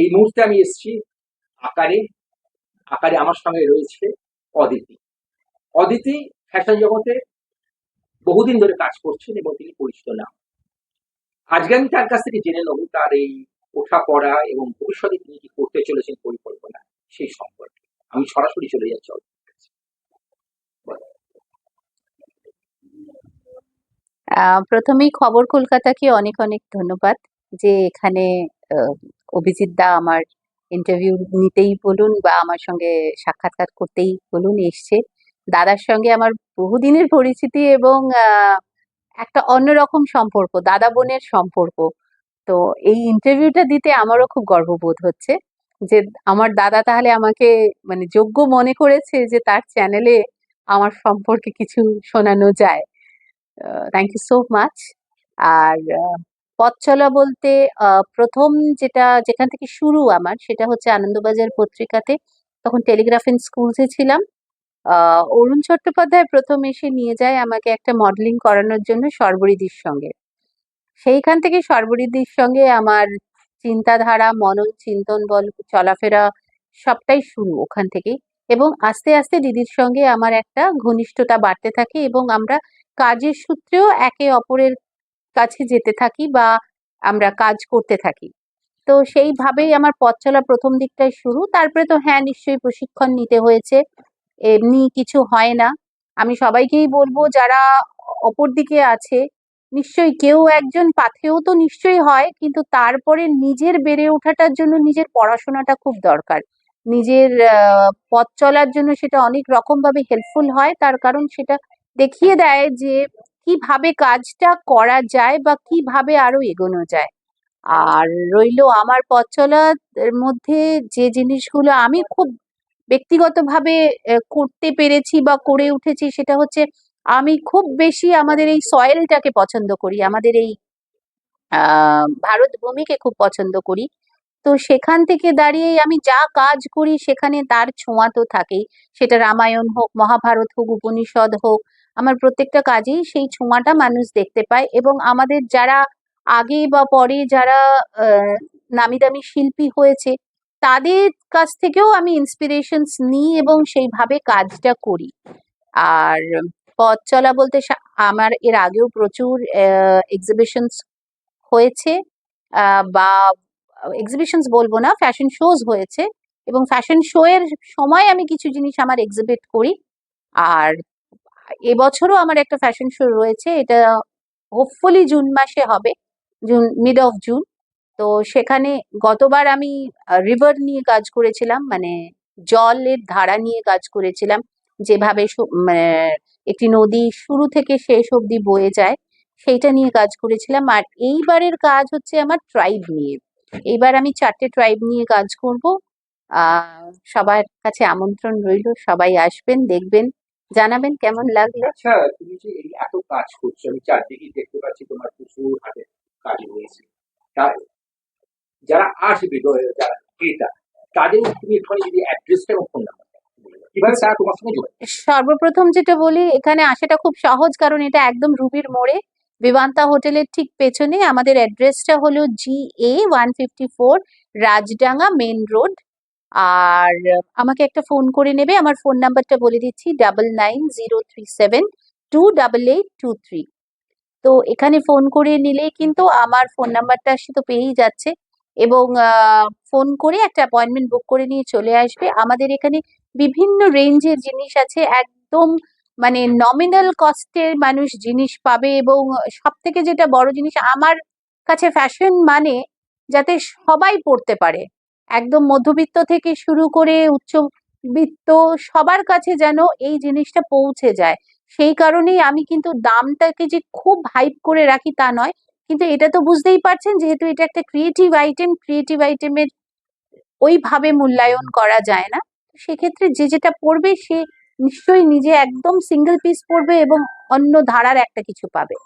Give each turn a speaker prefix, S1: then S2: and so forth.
S1: এই মুহূর্তে আমি এসেছি আকারে আকারে আমার সঙ্গে রয়েছে অদিতি। অদিতি ফ্যাশন জগতে বহুদিন ধরে কাজ করছেন এবং তিনি পরিচিত নাম আজকে আমি তার কাছ থেকে জেনে নেব তার এই ওঠা পড়া এবং ভবিষ্যতে তিনি কি করতে চলেছেন পরিকল্পনা সেই সম্পর্কে। আমি সরাসরি চলে যাচ্ছি
S2: প্রথমেই খবর কলকাতাকে অনেক অনেক ধন্যবাদ যে এখানে অভিজিৎ দা আমার ইন্টারভিউ নিতেই বলুন বা আমার সঙ্গে সাক্ষাৎকার করতেই বলুন, এসছে। দাদার সঙ্গে আমার বহুদিনের পরিচিতি এবং একটা অন্যরকম সম্পর্ক, দাদা বোনের সম্পর্ক। তো এই ইন্টারভিউটা দিতে আমারও খুব গর্ববোধ হচ্ছে যে, আমার দাদা তাহলে আমাকে মানে যোগ্য মনে করেছে যে, তার চ্যানেলে আমার সম্পর্কে কিছু শোনানো যায়। থ্যাংক ইউ সো মাচ আর পথ চলা বলতে প্রথম যেটা, যেখান থেকে শুরু আমার, সেটা হচ্ছে আনন্দবাজার পত্রিকাতে। তখন টেলিগ্রাফ ইন স্কুলসে ছিলাম। অরুণ চট্টোপাধ্যায় প্রথম এসে নিয়ে যায় আমাকে একটা মডেলিং করানোর জন্য সর্বরিদির সঙ্গে। সেইখান থেকে সর্বরিদির সঙ্গে আমার চিন্তাধারা, মনন, চিন্তন, বল, চলাফেরা সবটাই শুরু ওখান থেকেই। এবং আস্তে আস্তে দিদির সঙ্গে আমার একটা ঘনিষ্ঠতা বাড়তে থাকে এবং আমরা কাজের সূত্রেও একে অপরের কাছে যেতে থাকি বা আমরা কাজ করতে থাকি। তো সেইভাবেই আমার পথ চলা প্রথম দিকটাই শুরু। তারপরে তো হ্যাঁ নিশ্চয়ই প্রশিক্ষণ নিতে হয়েছে। এমনি কিছু হয় না। আমি সবাইকেই বলব, যারা অপর দিকে আছে, নিশ্চয়ই কেউ একজন পাথেও তো নিশ্চয়ই হয়, কিন্তু তারপরে নিজের বেড়ে ওঠাটার জন্য নিজের পড়াশোনাটা খুব দরকার। নিজের পথ চলার জন্য সেটা অনেক রকম ভাবে হেল্পফুল হয়। তার কারণ সেটা দেখিয়ে দেয় যে কীভাবে কাজটা করা যায় বা কীভাবে আরও এগোনো যায়। আর রইল আমার পথ চলার মধ্যে যে জিনিসগুলো আমি খুব ব্যক্তিগতভাবে করতে পেরেছি বা করে উঠেছি সেটা হচ্ছে আমি খুব বেশি আমাদের এই সয়েলটাকে পছন্দ করি। আমাদের এই ভারত ভূমিকে খুব পছন্দ করি। তো সেখান থেকে দাঁড়িয়েই আমি যা কাজ করি সেখানে তার ছোঁয়া তো থাকেই। সেটা রামায়ণ হোক, মহাভারত হোক, উপনিষদ হোক আমার প্রত্যেকটা কাজেই সেই ছোঁয়াটা মানুষ দেখতে পায় এবং আমাদের যারা আগে বা পরে যারা নামি দামি শিল্পী হয়েছে, তাদের কাছ থেকেও আমি ইন্সপিরেশনস নিই এবং সেইভাবে কাজটা করি। আর পথ চলা বলতে আমার এর আগেও প্রচুর এক্সিবিশনস হয়েছে বা এক্সিবিশনস বলব না ফ্যাশন শোজ হয়েছে এবং ফ্যাশন শো এর সময় আমি কিছু জিনিস আমার এক্সিবিট করি। আর এবছরও আমার একটা ফ্যাশন শো রয়েছে, এটা হোপফুলি জুন মাসে হবে, জুন মিড অফ জুন তো সেখানে গতবার আমি রিভার নিয়ে কাজ করেছিলাম মানে জলের ধারা নিয়ে কাজ করেছিলাম, যেভাবে মানে একটি নদী শুরু থেকে শেষ অবধি বয়ে যায়, সেইটা নিয়ে কাজ করেছিলাম। আর এইবারের কাজ হচ্ছে আমার ট্রাইব নিয়ে। এইবার আমি চারটে ট্রাইব নিয়ে কাজ করব সবার কাছে আমন্ত্রণ রইল, সবাই আসবেন, দেখবেন জানাবেন কেমন লাগল?
S1: আচ্ছা তুমি যে এই এত কাজ করছ আমি চারদিকে দেখতে পাচ্ছি তোমার প্রচুর হাতে কাজ রয়েছে। যারা আসবে যারা ক্রেতা তাদের তুমি যদি অ্যাড্রেসটা এবং ফোন নাম্বার?
S2: সর্বপ্রথম যেটা বলি এখানে আসাটা খুব সহজ কারণ এটা একদম রুবির মোড়ে। বিবান্তা হোটেলের ঠিক পেছনে আমাদের অ্যাড্রেসটা হলো G A one fifty four Rajdanga main road আর আমাকে একটা ফোন করে নেবে। আমার ফোন নাম্বারটা বলে দিচ্ছি double nine zero three seven two double eight two three তো এখানে ফোন করে নিলেই কিন্তু আমার ফোন নাম্বারটা সে তো পেয়েই যাচ্ছে এবং ফোন করে একটা অ্যাপয়েন্টমেন্ট বুক করে নিয়ে চলে আসবে। আমাদের এখানে বিভিন্ন রেঞ্জের জিনিস আছে। একদম মানে নমিনাল কস্টের মানুষ জিনিস পাবে এবং সব থেকে যেটা বড় জিনিস, আমার কাছে ফ্যাশন মানে যাতে সবাই পড়তে পারে। একদম মধ্যবিত্ত থেকে শুরু করে উচ্চবিত্ত সবার কাছে যেন এই জিনিসটা পৌঁছে যায়। সেই কারণেই আমি কিন্তু দামটাকে যে খুব হাইপ করে রাখি তা নয়। কিন্তু এটা তো বুঝতেই পারছেন, যেহেতু এটা একটা ক্রিয়েটিভ আইটেম ক্রিয়েটিভ আইটেমের ওইভাবে মূল্যায়ন করা যায় না। সেক্ষেত্রে যে যেটা পড়বে সে নিশ্চয়ই নিজে একদম সিঙ্গেল পিস পড়বে এবং অন্য ধারার একটা কিছু পাবে।